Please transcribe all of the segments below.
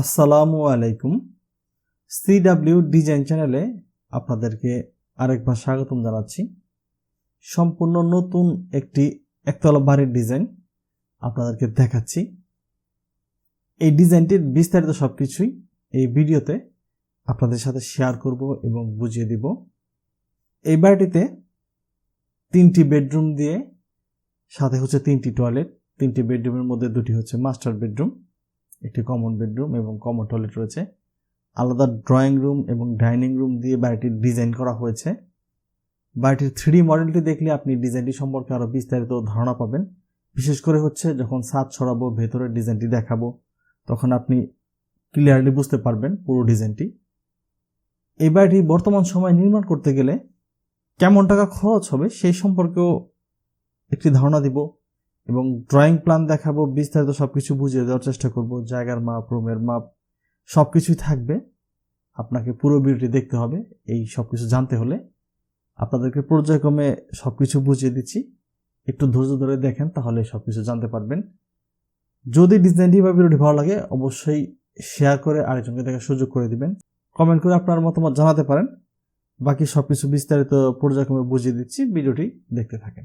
আসসালামু আলাইকুম। C CW design চ্যানেলে আপনাদেরকে আরেকবার স্বাগতম জানাচ্ছি। সম্পূর্ণ নতুন একটি একতলা বাড়ির ডিজাইন আপনাদেরকে দেখাচ্ছি। এই ডিজাইনটির বিস্তারিত সব কিছুই এই ভিডিওতে আপনাদের সাথে শেয়ার করব এবং বুঝিয়ে দিব। এই বাড়িটিতে তিনটি বেডরুম দিয়ে, সাথে হচ্ছে তিনটি টয়লেট, তিনটি বেডরুমের মধ্যে দুটি হচ্ছে মাস্টার বেডরুম। একটি কমন বেডরুম এবং কমন টয়লেট রয়েছে। আলাদা ড্রয়িং রুম এবং ডাইনিং রুম দিয়ে বাড়িটির ডিজাইন করা হয়েছে। বাড়িটির থ্রি মডেলটি দেখলে আপনি ডিজাইনটি সম্পর্কে আরও বিস্তারিত ধারণা পাবেন। বিশেষ করে হচ্ছে যখন ছাদ ছড়াবো ভেতরের ডিজাইনটি দেখাবো, তখন আপনি ক্লিয়ারলি বুঝতে পারবেন পুরো ডিজাইনটি এই বাড়িটি বর্তমান সময় নির্মাণ করতে গেলে কেমন টাকা খরচ হবে সেই সম্পর্কেও একটি ধারণা দিব। এবং ড্রয়িং প্ল্যান দেখাবো, বিস্তারিত সব কিছু বুঝিয়ে দেওয়ার চেষ্টা করব, জায়গার মাপ, রুমের মাপ সব কিছুই থাকবে। আপনাকে পুরো ভিডিওটি দেখতে হবে, এই সব কিছু জানতে হলে। আপনাদেরকে পর্যায়ক্রমে সব কিছু বুঝিয়ে দিচ্ছি। একটু ধৈর্য ধরে দেখেন, তাহলে সব কিছু জানতে পারবেন। যদি ডিজাইনটি বা ভিডিওটি ভালো লাগে, অবশ্যই শেয়ার করে আরেকজনকে দেখার সুযোগ করে দিবেন। কমেন্ট করে আপনার মতামত জানাতে পারেন। বাকি সব কিছু বিস্তারিত পর্যায়ক্রমে বুঝিয়ে দিচ্ছি, ভিডিওটি দেখতে থাকেন।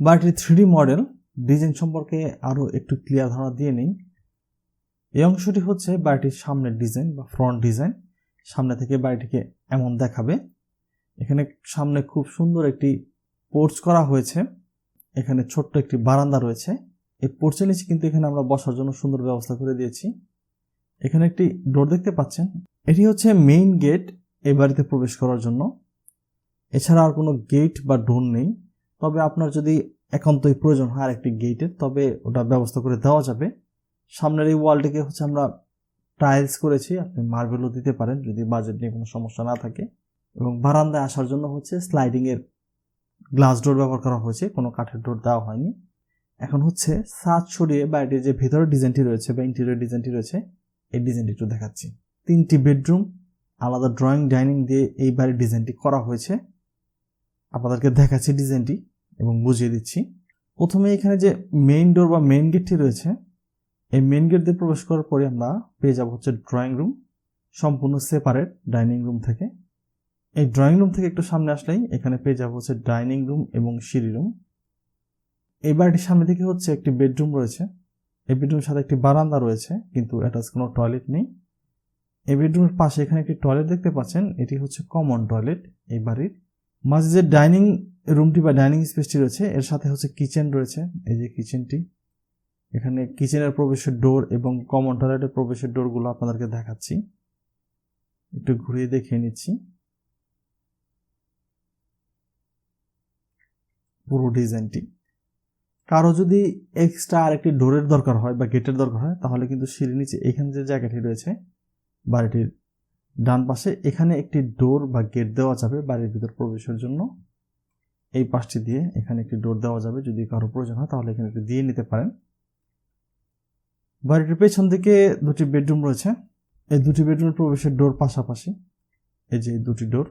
বাড়িটির থ্রি মডেল ডিজাইন সম্পর্কে আরও একটু ক্লিয়ার ধারণা দিয়ে নিই। এই অংশটি হচ্ছে বাড়িটির সামনের ডিজাইন বা ফ্রন্ট ডিজাইন। সামনে থেকে বাড়িটিকে এমন দেখাবে। এখানে সামনে খুব সুন্দর একটি পোর্চ করা হয়েছে। এখানে ছোট্ট একটি বারান্দা রয়েছে। এই পোর্চের নিচে কিন্তু এখানে আমরা বসার জন্য সুন্দর ব্যবস্থা করে দিয়েছি। এখানে একটি ডোর দেখতে পাচ্ছেন। এটি হচ্ছে মেইন গেট এই বাড়িতে প্রবেশ করার জন্য। এছাড়া আর কোনো গেট বা ডোর নেই। তবে আপনার যদি একান্তই প্রয়োজন হয় আর একটি গেটের তবে ওটা ব্যবস্থা করে দেওয়া যাবে। সামনের এই ওয়ালটিকে হচ্ছে আমরা টাইলস করেছি, আপনি মার্বেলও দিতে পারেন যদি বাজেট নিয়ে কোনো সমস্যা না থাকে। এবং বারান্দায় আসার জন্য হচ্ছে স্লাইডিংয়ের গ্লাস ডোর ব্যবহার করা হয়েছে, কোনো কাঠের ডোর দেওয়া হয়নি। এখন হচ্ছে সাজ সরিয়ে বাড়িটির যে ভেতরের ডিজাইনটি রয়েছে বা ইন্টেরিয়র ডিজাইনটি রয়েছে, এই ডিজাইনটি একটু দেখাচ্ছি। তিনটি বেডরুম আলাদা ড্রয়িং ডাইনিং দিয়ে এই বাড়ির ডিজাইনটি করা হয়েছে। আপনাদেরকে দেখাচ্ছি ডিজাইনটি এবং বুঝিয়ে দিচ্ছি। প্রথমে এখানে যে মেইন ডোর বা মেইন গেটটি রয়েছে, এই মেইন গেট দিয়ে প্রবেশ করার পরে আমরা পেয়ে যাব হচ্ছে ড্রয়িং রুম সম্পূর্ণ সেপারেট ডাইনিং রুম থেকে। এই ড্রয়িং রুম থেকে একটু সামনে আসলেই এখানে পেয়ে যাব হচ্ছে ডাইনিং রুম এবং সিঁড়ি রুম এই বাড়িটির সামনে থেকে হচ্ছে একটি বেডরুম রয়েছে। এই বেডরুমের সাথে একটি বারান্দা রয়েছে, কিন্তু অ্যাটাচ কোনো টয়লেট নেই। এই বেডরুমের পাশে এখানে একটি টয়লেট দেখতে পাচ্ছেন, এটি হচ্ছে কমন টয়লেট এই বাড়ির। মাঝে যে ডাইনিং রুমটি বা ডাইনিং স্পেসটি রয়েছে, এর সাথে হচ্ছে কিচেন রয়েছে, এই যে কিচেনটি। এখানে কিচেনের প্রবেশের ডোর এবং কমন টয়লেটের প্রবেশের ডোরগুলো আপনাদেরকে দেখাচ্ছি। একটু ঘুরিয়ে দেখিয়ে নিচ্ছি। পুরো ডিজাইনটি। কারও যদি এক্সট্রা আর একটি ডোরের দরকার হয় বা গেটের দরকার হয়, তাহলে কিন্তু সিঁড়ি নিচে এখানে যে জায়গাটি রয়েছে, বাড়িটির ডান পাশে এখানে একটি ডোর বা গেট দেওয়া যাবে বাড়ির ভিতর প্রবেশের জন্য। এই পাশটি দিয়ে এখানে একটি ডোর দেওয়া যাবে। যদি কারও প্রয়োজন হয় তাহলে এখানে একটি দিয়ে নিতে পারেন। বাড়িটির পেছন দিকে দুটি বেডরুম রয়েছে। এই দুটি বেডরুমের প্রবেশের ডোর পাশাপাশি এই যে দুটি ডোর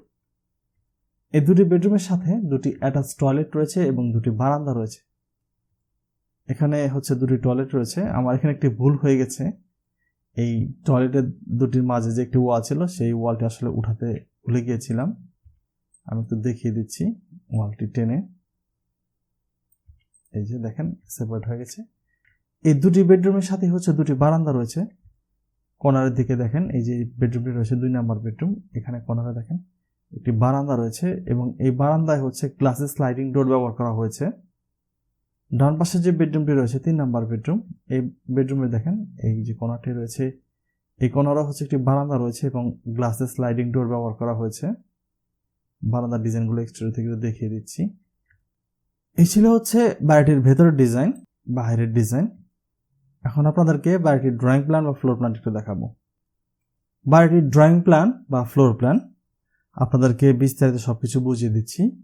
এই দুটি বেডরুমের সাথে দুটি অ্যাটাচ টয়লেট রয়েছে এবং দুটি বারান্দা রয়েছে। এখানে হচ্ছে দুটি টয়লেট রয়েছে। আমার এখানে একটি ভুল হয়ে গেছে। এই টয়লেটের দুটির মাঝে যে একটি ওয়াল ছিল, সেই ওয়ালটি আসলে উঠাতে ভুলে গিয়েছিলাম। আমি একটু দেখিয়ে দিচ্ছি। ওয়ালটি টেনে এই যে দেখেন সেপারেট হয়ে গেছে। এই দুটি বেডরুমের সাথে হচ্ছে দুটি বারান্দা রয়েছে। কর্নারের দিকে দেখেন, এই যে বেডরুমটি রয়েছে দুই নাম্বার বেডরুম এখানে কর্নারে দেখেন, একটি বারান্দা রয়েছে এবং এই বারান্দায় হচ্ছে গ্লাসে স্লাইডিং ডোর ব্যবহার করা হয়েছে। ডান পাশে যে বেডরুমটি রয়েছে, তিন নাম্বার বেডরুম এই বেডরুমে দেখেন, এই যে কোনারটি রয়েছে, এই কোনারও হচ্ছে একটি বারান্দা রয়েছে এবং গ্লাসে স্লাইডিং ডোর ব্যবহার করা হয়েছে। বারান্দার ডিজাইনগুলো এক্সটেরিয়র থেকে দেখিয়ে দিচ্ছি। এই ছিল হচ্ছে বাড়িটির ভেতরের ডিজাইন, বাইরের ডিজাইন। এখন আপনাদেরকে বাড়িটির ড্রয়িং প্ল্যান বা ফ্লোর প্ল্যান একটু দেখাবো। বাড়িটির ড্রয়িং প্ল্যান বা ফ্লোর প্ল্যান আপনাদেরকে বিস্তারিত সব কিছু বুঝিয়ে দিচ্ছি।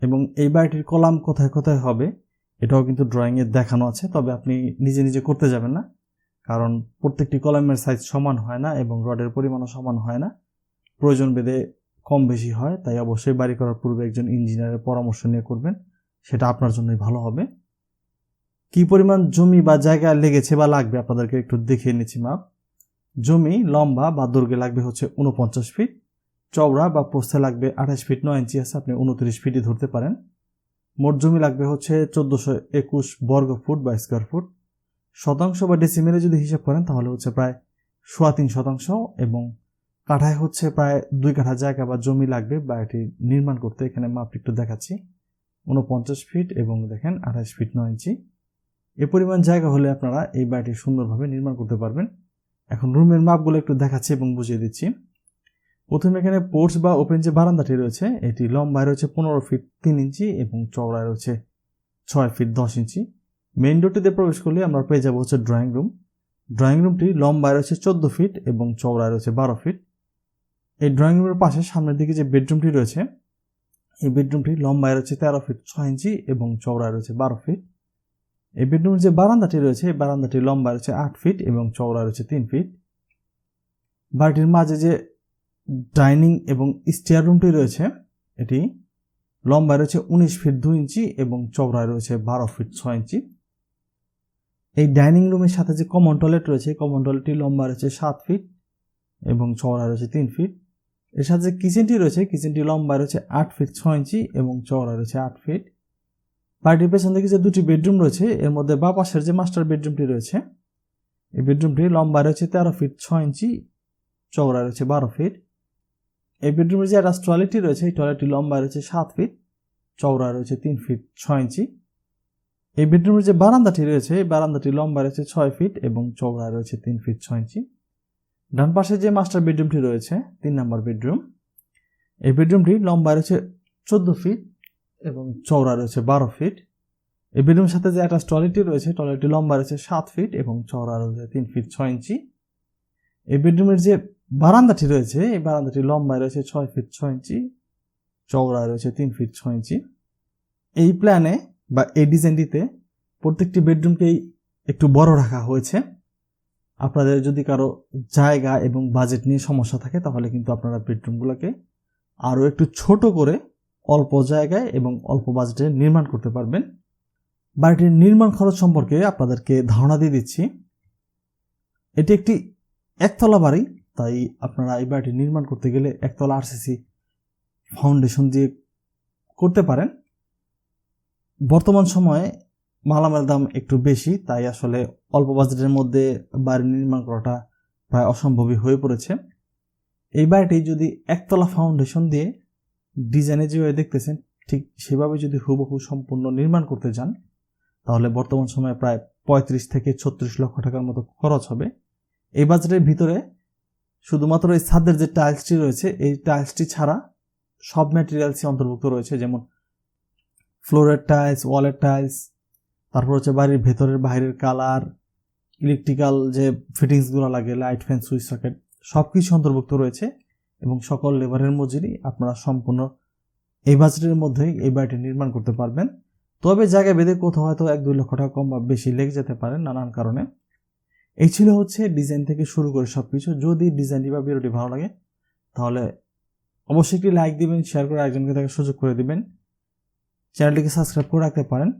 এবং এই বাড়িটির কলাম কোথায় কোথায় হবে, এটাও কিন্তু ড্রয়িংয়ে দেখানো আছে, তবে আপনি নিজে নিজে করতে যাবেন না। কারণ প্রত্যেকটি কলামের সাইজ সমান হয় না এবং রডের পরিমাণও সমান হয় না। প্রয়োজন বেদে কম বেশি হয়, তাই অবশ্যই বাড়ি করার পূর্বে একজন ইঞ্জিনিয়ারের পরামর্শ নিয়ে করবেন। সেটা আপনার জন্যই ভালো হবে। কি পরিমাণ জমি বা জায়গা লেগেছে বা লাগবে আপনাদেরকে একটু দেখিয়ে নিচ্ছি মাপ জমি লম্বা বা দৈর্ঘ্যে লাগবে হচ্ছে উনপঞ্চাশ ফিট। চওড়া বা প্রস্থে লাগবে আঠাশ ফিট নয় ইঞ্চি, আছে আপনি উনত্রিশ ফিটই ধরতে পারেন। মোট জমি লাগবে হচ্ছে চোদ্দোশো একুশ বর্গ ফুট বা স্কোয়ার ফুট। শতাংশ বা ডেসিমেলে যদি হিসাব করেন তাহলে হচ্ছে প্রায় সোয়া তিন শতাংশ এবং কাঠায় হচ্ছে প্রায় দুই কাঠা জায়গা বা জমি লাগবে বা এটি নির্মাণ করতে। এখানে মাপটি একটু দেখাচ্ছি। উনপঞ্চাশ ফিট এবং দেখেন আঠাশ ফিট নয় ইঞ্চি। এ পরিমাণ জায়গা হলে আপনারা এই বাড়িটি সুন্দরভাবে নির্মাণ করতে পারবেন। এখন রুমের মাপগুলো একটু দেখাচ্ছি এবং বুঝিয়ে দিচ্ছি। প্রথমে এখানে পোর্টস বা ওপেন যে বারান্দাটি রয়েছে, এটি লম্বায় রয়েছে পনেরো ফিট তিন ইঞ্চি এবং চওড়ায় রয়েছে ছয় ফিট দশ ইঞ্চি। মেইন ডোরটিতে প্রবেশ করলে আমরা পেয়ে যাব হচ্ছে ড্রয়িং রুম। ড্রয়িং রুমটি লম্বায় রয়েছে চোদ্দ ফিট এবং চওড়ায় রয়েছে বারো ফিট। এই ড্রয়িং রুমের পাশে সামনের দিকে যে বেডরুমটি রয়েছে, এই বেডরুমটি লম্বায় রয়েছে তেরো ফিট ছয় ইঞ্চি এবং চওড়ায় রয়েছে বারো ফিট এই বেডরুমের যে বারান্দাটি রয়েছে, এই বারান্দাটি লম্বা রয়েছে আট ফিট এবং চওড়া রয়েছে তিন ফিট বাড়িটির মাঝে যে ডাইনিং এবং স্টেয়ার রুমটি রয়েছে, এটি লম্বায় রয়েছে উনিশ ফিট দুই ইঞ্চি এবং চওড়ায় রয়েছে বারো ফিট ছয় ইঞ্চি। এই ডাইনিং রুমের সাথে যে কমন টয়লেট রয়েছে কমন টয়লেটটি লম্বা রয়েছে সাত ফিট এবং চওড়া রয়েছে তিন ফিট এর সাথে যে কিচেনটি রয়েছে কিচেনটি লম্বা রয়েছে আট ফিট ছয় ইঞ্চি এবং চওড়া রয়েছে আট ফিট বাড়িটির পেছন দিকে যে দুটি বেডরুম রয়েছে, এর মধ্যে বা পাশের যে মাস্টার বেডরুমটি রয়েছে, এই বেডরুমটি লম্বা রয়েছে তেরো ফিট ছয় ইঞ্চি চওড়া রয়েছে বারো ফিট এই বেডরুমের যে একটা টয়লেটটি রয়েছে, এই টয়লেটটি লম্বা রয়েছে সাত ফিট চওড়া রয়েছে তিন ফিট ছয় ইঞ্চি এই বেডরুমের যে বারান্দাটি রয়েছে, এই বারান্দাটি লম্বা রয়েছে ছয় ফিট এবং চওড়া রয়েছে তিন ফিট ছয় ইঞ্চি ডান পাশে যে মাস্টার বেডরুমটি রয়েছে, তিন নম্বর বেডরুম এই বেডরুমটি লম্বা রয়েছে চোদ্দ ফিট এবং চওড়া রয়েছে বারো ফিট এই বেডরুমের সাথে যে একটা টয়লেটটি রয়েছে টয়লেটটি লম্বা রয়েছে সাত ফিট এবং চওড়া রয়েছে তিন ফিট ছয় ইঞ্চি। এই বেডরুমের যে বারান্দাটি রয়েছে, এই বারান্দাটি লম্বায় রয়েছে ছয় ফিট ছয় ইঞ্চি, চওড়ায় রয়েছে তিন ফিট ছয় ইঞ্চি। এই প্ল্যানে বা এই ডিজাইনটিতে প্রত্যেকটি বেডরুমকেই একটু বড় রাখা হয়েছে। আপনাদের যদি কারও জায়গা এবং বাজেট নিয়ে সমস্যা থাকে, তাহলে কিন্তু আপনারা বেডরুমগুলোকে আরও একটু ছোট করে অল্প জায়গায় এবং অল্প বাজেটে নির্মাণ করতে পারবেন। বাড়িটির নির্মাণ খরচ সম্পর্কে আপনাদেরকে ধারণা দিয়ে দিচ্ছি। এটি একটি একতলা বাড়ি, তাই আপনারা এই বাড়িটি নির্মাণ করতে গেলে একতলা আরসিসি ফাউন্ডেশন দিয়ে করতে পারেন। বর্তমান সময়ে মালামাল দাম একটু বেশি, তাই আসলে অল্প বাজেটের মধ্যে বাড়ি নির্মাণ করাটা প্রায় অসম্ভবই হয়ে পড়েছে। এই বাড়িটি যদি একতলা ফাউন্ডেশন দিয়ে ডিজাইনে যেভাবে দেখতেছেন, ঠিক সেভাবে যদি হুবহু সম্পূর্ণ নির্মাণ করতে যান, তাহলে বর্তমান সময়ে প্রায় পঁয়ত্রিশ থেকে ছত্রিশ লক্ষ টাকার মতো খরচ হবে। এই বাজেটের ভিতরে শুধুমাত্র এই ছাদের যে টাইলসটি রয়েছে, এই টাইলসটি ছাড়া সব ম্যাটেরিয়ালসই অন্তর্ভুক্ত রয়েছে, যেমন ফ্লোরের টাইলস ওয়ালের টাইলস তারপর হচ্ছে বাড়ির ভেতরের বাইরের কালার ইলেকট্রিক্যাল যে ফিটিংসগুলো লাগে লাইট ফ্যান সুইচ সকেট সব কিছু অন্তর্ভুক্ত রয়েছে এবং সকল লেবারের মজুরি আপনারা সম্পূর্ণ এই বাজেটের মধ্যেই এই বাড়িটি নির্মাণ করতে পারবেন। তবে জায়গা বেঁধে কোথাও হয়তো এক দুই লক্ষ টাকা কম বা বেশি লেগে যেতে পারে নানান কারণে। এই ছিল হচ্ছে ডিজাইন থেকে শুরু করে সব কিছু যদি ডিজাইনটি বা ভিডিওটি ভালো লাগে, তাহলে অবশ্যই একটি লাইক দিবেন শেয়ার করে একজনকে তাকে সুযোগ করে দিবেন। চ্যানেলটিকে সাবস্ক্রাইব করে রাখতে পারেন।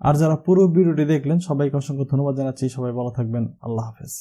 আর যারা পুরো ভিডিওটি দেখলেন সবাইকে অসংখ্য ধন্যবাদ জানাচ্ছি। সবাই ভালো থাকবেন। আল্লাহ হাফেজ।